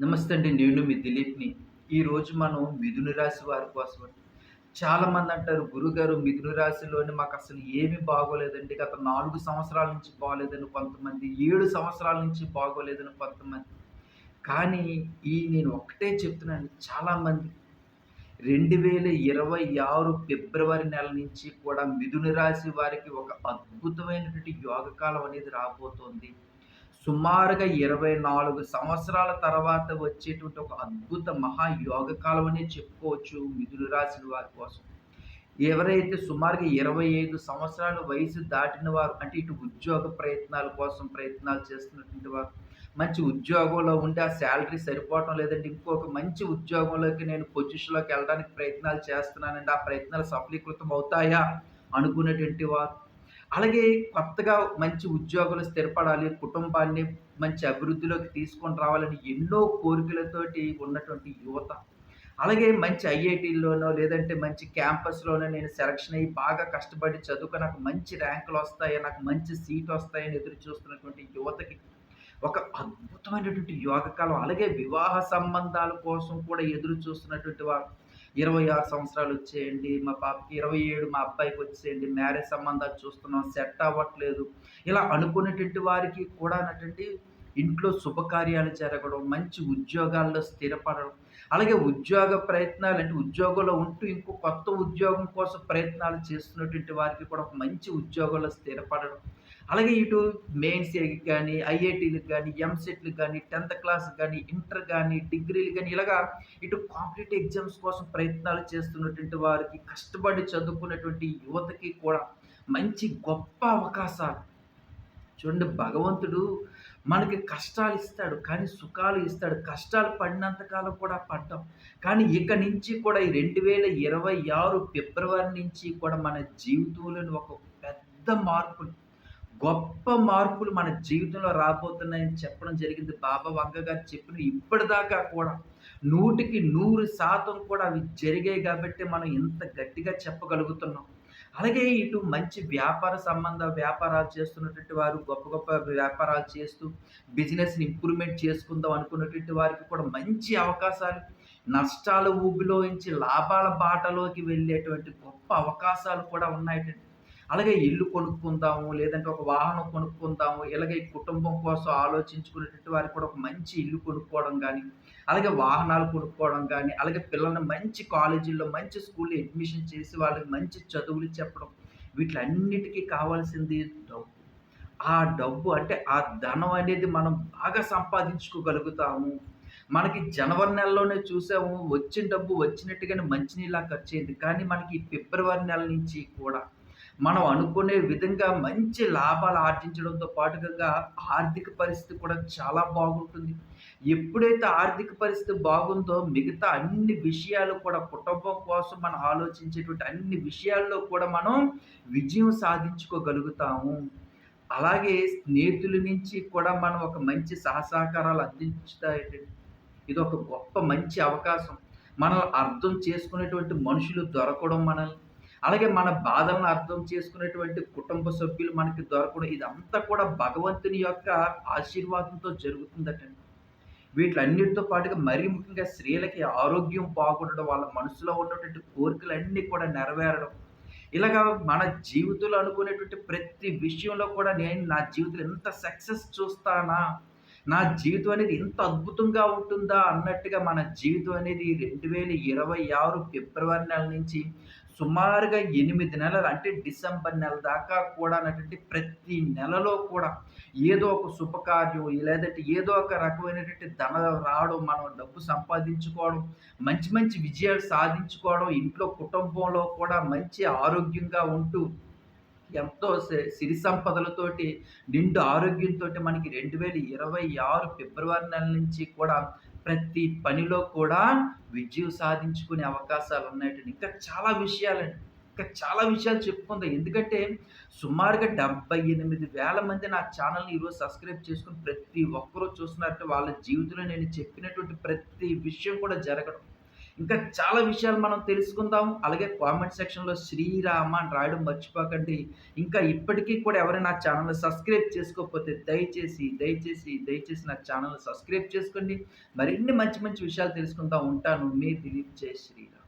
నమస్తే అండి నేను మీ దిలీప్‌ని. ఈరోజు మనం మిథున రాశి వారి కోసం చాలామంది అంటారు, "గురుగారు మిథున రాశిలోని అసలు ఏమీ బాగోలేదండి. గత నాలుగు సంవత్సరాల నుంచి బాగోలేదని కొంతమంది, ఏడు సంవత్సరాల నుంచి బాగోలేదని కొంతమంది. కానీ ఈ నేను ఒక్కటే చెప్తున్నాను చాలామంది 2026 ఫిబ్రవరి నెల నుంచి కూడా మిథున రాశి వారికి ఒక అద్భుతమైనటువంటి యోగకాలం అనేది రాబోతోంది. సుమారుగా 24 సంవత్సరాల తర్వాత వచ్చేటువంటి ఒక అద్భుత మహా యోగకాలం అనే చెప్పుకోవచ్చు మిథున రాశి వారి కోసం. ఎవరైతే సుమారుగా 25 సంవత్సరాల వయసు దాటిన వారు అంటే ఇటు ఉద్యోగ ప్రయత్నాల కోసం ప్రయత్నాలు చేస్తున్నటువంటి వారు, మంచి ఉద్యోగంలో ఉంటే ఆ శాలరీ సరిపోవటం లేదంటే ఇంకొక మంచి ఉద్యోగంలోకి నేను పొజిషన్‌లోకి వెళ్ళడానికి ప్రయత్నాలు చేస్తున్నానండి. ఆ ప్రయత్నాలు సఫలీకృతం అవుతాయా అనుకునేటువంటి వారు, అలాగే కొత్తగా మంచి ఉద్యోగులు స్థిరపడాలి, కుటుంబాన్ని మంచి అభివృద్ధిలోకి తీసుకొని రావాలని ఎన్నో కోరికలతోటి ఉన్నటువంటి యువత. అలాగే మంచి ఐఐటీల్లోనో లేదంటే మంచి క్యాంపస్‌లోనో నేను సెలక్షన్ అయ్యి బాగా కష్టపడి చదువుకు నాకు మంచి ర్యాంకులు వస్తాయి నాకు మంచి సీటొస్తాయని ఎదురు చూస్తున్నటువంటి యువతకి ఒక అద్భుతమైనటువంటి యోగకాలం. అలాగే వివాహ సంబంధాల కోసం కూడా ఎదురు చూస్తున్నటువంటి వారు 26 సంవత్సరాలు వచ్చేయండి, మా పాపకి 27 మా అబ్బాయికి వచ్చేయండి, మ్యారేజ్ సంబంధాలు చూస్తున్నాం, సెట్ అవ్వట్లేదు. ఇలా అనుకునేటువంటి వారికి కూడా అన్నటువంటి ఇంట్లో శుభకార్యాలు జరగడం, మంచి ఉద్యోగాల్లో స్థిరపడడం, అలాగే ఉద్యోగ ప్రయత్నాలు అంటే ఉద్యోగంలో ఉంటూ ఇంకో కొత్త ఉద్యోగం కోసం ప్రయత్నాలు చేస్తున్నటువంటి వారికి కూడా ఒక మంచి ఉద్యోగంలో స్థిరపడడం. అలాగే ఇటు మెయిన్స్ కానీ ఐఐటీలకు కానీ ఎంసెట్‌లకి గాని, 10థ్ క్లాస్‌కి కానీ ఇంటర్ కానీ డిగ్రీలు కానీ ఇలాగా ఇటు కాంపిటేటివ్ ఎగ్జామ్స్ కోసం ప్రయత్నాలు చేస్తున్నటువంటి వారికి, కష్టపడి చదువుకున్నటువంటి యువతకి కూడా మంచి గొప్ప అవకాశాలు. చూడండి భగవంతుడు మనకి కష్టాలు ఇస్తాడు. కానీ సుఖాలు ఇస్తాడు. కష్టాలు పడినంత కాలం కూడా పడ్డాం. కానీ ఇక నుంచి కూడా ఈ 2026 ఫిబ్రవరి నుంచి కూడా మన జీవితంలోని ఒక పెద్ద మార్పులు, గొప్ప మార్పులు మన జీవితంలో రాబోతున్నాయని చెప్పడం జరిగింది. బాబా వంగ గారు చెప్పిన ఇప్పటిదాకా కూడా 100కి 100% కూడా అవి జరిగాయి కాబట్టి మనం ఇంత గట్టిగా చెప్పగలుగుతున్నాం. అలాగే ఇటు మంచి వ్యాపార సంబంధ వ్యాపారాలు చేస్తున్నటువంటి వారు, గొప్ప గొప్ప వ్యాపారాలు చేస్తూ బిజినెస్‌ని ఇంప్రూవ్‌మెంట్ చేసుకుందాం అనుకున్నటువంటి వారికి కూడా మంచి అవకాశాలు, నష్టాల ఊబిలోంచి లాభాల బాటలోకి వెళ్ళేటువంటి గొప్ప అవకాశాలు కూడా ఉన్నాయటండి. అలాగే ఇల్లు కొనుక్కుందాము, లేదంటే ఒక వాహనం కొనుక్కుందాము, ఇలాగే కుటుంబం కోసం ఆలోచించుకునేటువంటి వారికి కూడా ఒక మంచి ఇల్లు కొనుక్కోవడం కానీ అలాగే వాహనాలు కొనుక్కోవడం కానీ అలాగే పిల్లల్ని మంచి కాలేజీల్లో, మంచి స్కూల్‌లో అడ్మిషన్ చేసి వాళ్ళకి మంచి చదువులు చెప్పడం. వీటిలన్నిటికీ కావాల్సింది డబ్బు. ఆ డబ్బు అంటే ఆ ధనం అనేది మనం బాగా సంపాదించుకోగలుగుతాము. మనకి జనవరి నెలలోనే చూసాము వచ్చిన డబ్బు వచ్చినట్టుగానే మంచినీళ్ళ ఖర్చు అయింది కానీ మనకి ఫిబ్రవరి నెల నుంచి కూడా మనం అనుకునే విధంగా మంచి లాభాలు ఆర్జించడంతో పాటుగా ఆర్థిక పరిస్థితి కూడా చాలా బాగుంటుంది. ఎప్పుడైతే ఆర్థిక పరిస్థితి బాగుందో మిగతా అన్ని విషయాలు కూడా కుటుంబం కోసం మనం ఆలోచించేటువంటి అన్ని విషయాల్లో కూడా మనం విజయం సాధించుకోగలుగుతాము. అలాగే స్నేహితుల నుంచి కూడా మనం ఒక మంచి సహసహకారాలు అందించుతాయి ఇది ఒక గొప్ప మంచి అవకాశం. మనల్ని అర్థం చేసుకునేటువంటి మనుషులు దొరకడం మనల్ని, అలాగే మన బాధలను అర్థం చేసుకునేటువంటి కుటుంబ సభ్యులు మనకి దొరకడం ఇదంతా కూడా భగవంతుని యొక్క ఆశీర్వాదంతో జరుగుతుందటండి. వీటిలన్నిటితో పాటుగా మరీ ముఖ్యంగా స్త్రీలకి ఆరోగ్యం బాగుండడం, వాళ్ళ మనసులో ఉన్నటువంటి కోరికలన్నీ కూడా నెరవేరడం. ఇలాగా మన జీవితంలో అనుకునేటువంటి ప్రతి విషయంలో కూడా నేను నా జీవితంలో ఎంత సక్సెస్ చూస్తానా? నా జీవితం అనేది ఇంత అద్భుతంగా ఉంటుందా? అన్నట్టుగా మన జీవితం అనేది 2026 ఫిబ్రవరి నెల నుంచి సుమారుగా ఎనిమిది నెలలు అంటే డిసెంబర్ నెల దాకా కూడా అన్నటువంటి ప్రతి నెలలో కూడా ఏదో ఒక శుభకార్యం లేదంటే ఏదో ఒక రకమైనటువంటి ధన రావడం, మనం డబ్బు సంపాదించుకోవడం, మంచి మంచి విజయాలు సాధించుకోవడం, ఇంట్లో కుటుంబంలో కూడా మంచి ఆరోగ్యంగా ఉంటూ ఎంతో సి సిరి సంపదలతోటి, నిండు ఆరోగ్యంతో మనకి 2026 ఫిబ్రవరి నెల నుంచి కూడా ప్రతి పనిలో కూడా విజయం సాధించుకునే అవకాశాలు ఉన్నాయి ఇంకా చాలా విషయాలండి. ఇంకా చాలా విషయాలు చెప్పుకుందాం. ఎందుకంటే సుమారుగా 78,000 మంది నా ఛానల్ని ఈరోజు సబ్స్క్రైబ్ చేసుకొని ప్రతి ఒక్కరూ చూస్తున్నారంటే వాళ్ళ జీవితంలో నేను చెప్పినటువంటి ప్రతి విషయం కూడా జరగడం. ఇంకా చాలా విషయాలు మనం తెలుసుకుందాం. అలాగే కామెంట్ సెక్షన్లో శ్రీరామ అని రాయడం మర్చిపోకండి. ఇంకా ఇప్పటికీ కూడా ఎవరైనా నా సబ్స్క్రైబ్ చేసుకోకపోతే దయచేసి దయచేసి దయచేసి నా ఛానల్ సబ్స్క్రైబ్ చేసుకోండి. మరిన్ని మంచి మంచి విషయాలు తెలుసుకుంటా ఉంటాను. మీ దిలీప్ జై శ్రీరామ్.